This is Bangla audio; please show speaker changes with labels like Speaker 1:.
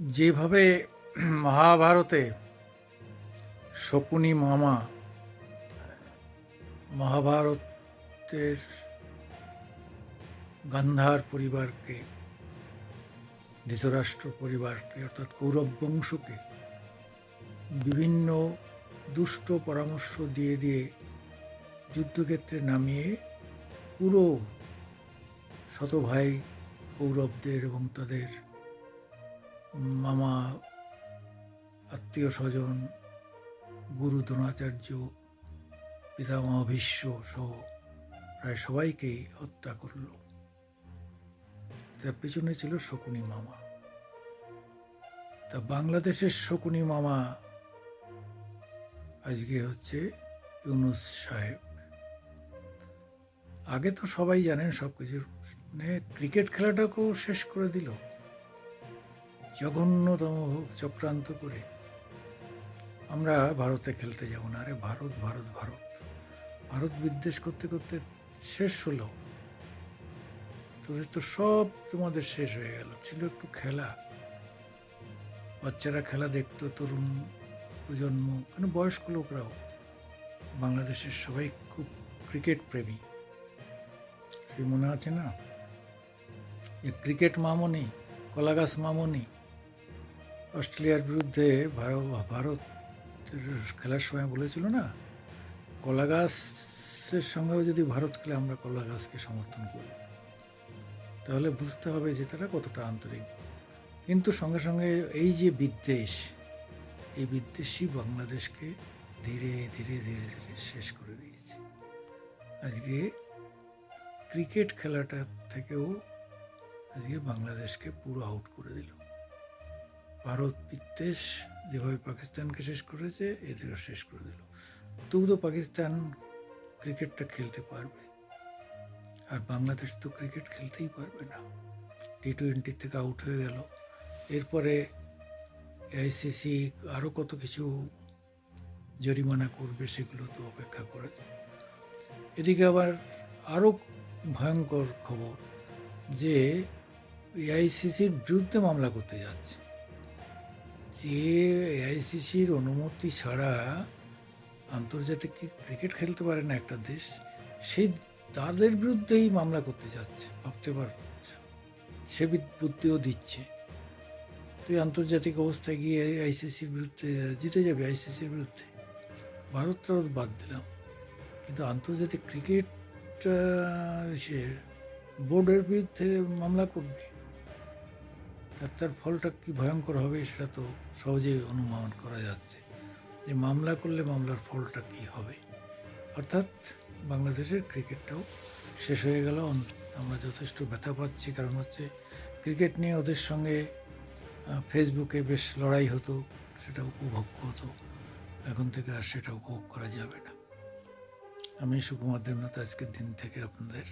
Speaker 1: যেভাবে মহাভারতে শকুনি মামা মহাভারতের গান্ধার পরিবারকে, ধৃতরাষ্ট্র পরিবারকে, অর্থাৎ কৌরব বংশকে বিভিন্ন দুষ্ট পরামর্শ দিয়ে দিয়ে যুদ্ধক্ষেত্রে নামিয়ে পুরো শতভাই কৌরবদের এবং তাদের মামা আত্মীয় স্বজন গুরু দ্রোণাচার্য, পিতামহ ভীষ্ম সহ প্রায় সবাইকেই হত্যা করল। তার পেছনে ছিল শকুনি মামা। তা বাংলাদেশের শকুনি মামা আজকে হচ্ছে ইউনুস সাহেব। আগে তো সবাই জানেন সব কিছুর মানে ক্রিকেট খেলাটাকেও শেষ করে দিল। জঘন্যতম চক্রান্ত করে আমরা ভারতে খেলতে যাব না। আরে ভারত ভারত ভারত। ভারত বিদ্বেষ করতে করতে শেষ হলো। তোদের তো সব তোমাদের শেষ হয়ে গেল। ছিল একটু খেলা। বাচ্চারা খেলা দেখতো, তরুণ প্রজন্ম মানে বয়স্ক লোকরাও। বাংলাদেশের সবাই খুব ক্রিকেট প্রেমী। সে মনে আছে না? যে ক্রিকেট মামনি, কলাগাছ মামনি অস্ট্রেলিয়ার বিরুদ্ধে ভার- ভারত খেলার সময় বলেছিল না? কলা গাছের সঙ্গেও যদি ভারত খেলে আমরা কলা গাছকে সমর্থন করি। তাহলে বুঝতে হবে যে তারা কতটা আন্তরিক। কিন্তু সঙ্গে সঙ্গে এই যে বিদ্বেষ, এই বিদ্বেষই বাংলাদেশকে ধীরে ধীরে ধীরে ধীরে শেষ করে দিয়েছে। আজকে ক্রিকেট খেলাটা থেকেও আজকে বাংলাদেশকে পুরো আউট করে দিল। ভারত বিদ্বেষ যেভাবে পাকিস্তানকে শেষ করেছে, এদেরও শেষ করে দিল। তবু তো পাকিস্তান ক্রিকেটটা খেলতে পারবে। আর বাংলাদেশ তো ক্রিকেট খেলতেই পারবে না। টি টোয়েন্টি থেকে আউট হয়ে গেল। এরপরে আইসিসি আরও কত কিছু জরিমানা করবে সেগুলো তো অপেক্ষা করেছে এদিকে আবার আরও ভয়ঙ্কর খবর যে এআইসিসির বিরুদ্ধে মামলা করতে যাচ্ছে। যে এআইসিসির অনুমতি ছাড়া আন্তর্জাতিক ক্রিকেট খেলতে পারে না একটা দেশ সেই তাদের বিরুদ্ধেই মামলা করতে যাচ্ছে, ভাবতে পারছ? সে বুদ্ধিও দিচ্ছে। তুই আন্তর্জাতিক অবস্থায় গিয়ে আইসিসির বিরুদ্ধে জিতে যাবে আইসিসির বিরুদ্ধে। ভারতটা বাদ দিলাম। কিন্তু আন্তর্জাতিক ক্রিকেট সে বোর্ডের বিরুদ্ধে মামলা করবে। তার ফলটা কি ভয়ঙ্কর হবে সেটা তো সহজেই অনুমান করা যাচ্ছে যে মামলা করলে মামলার ফলটা কি হবে। অর্থাৎ বাংলাদেশের ক্রিকেটটাও শেষ হয়ে গেল। আমরা যথেষ্ট ব্যথা পাচ্ছি। কারণ হচ্ছে ক্রিকেট নিয়ে ওদের সঙ্গে ফেসবুকে বেশ লড়াই হতো, সেটা উপভোগ হতো এখন থেকে আর সেটা উপভোগ করা যাবে না। আমি সুকুমার দেবনাথ, আজকের দিন থেকে আপনাদের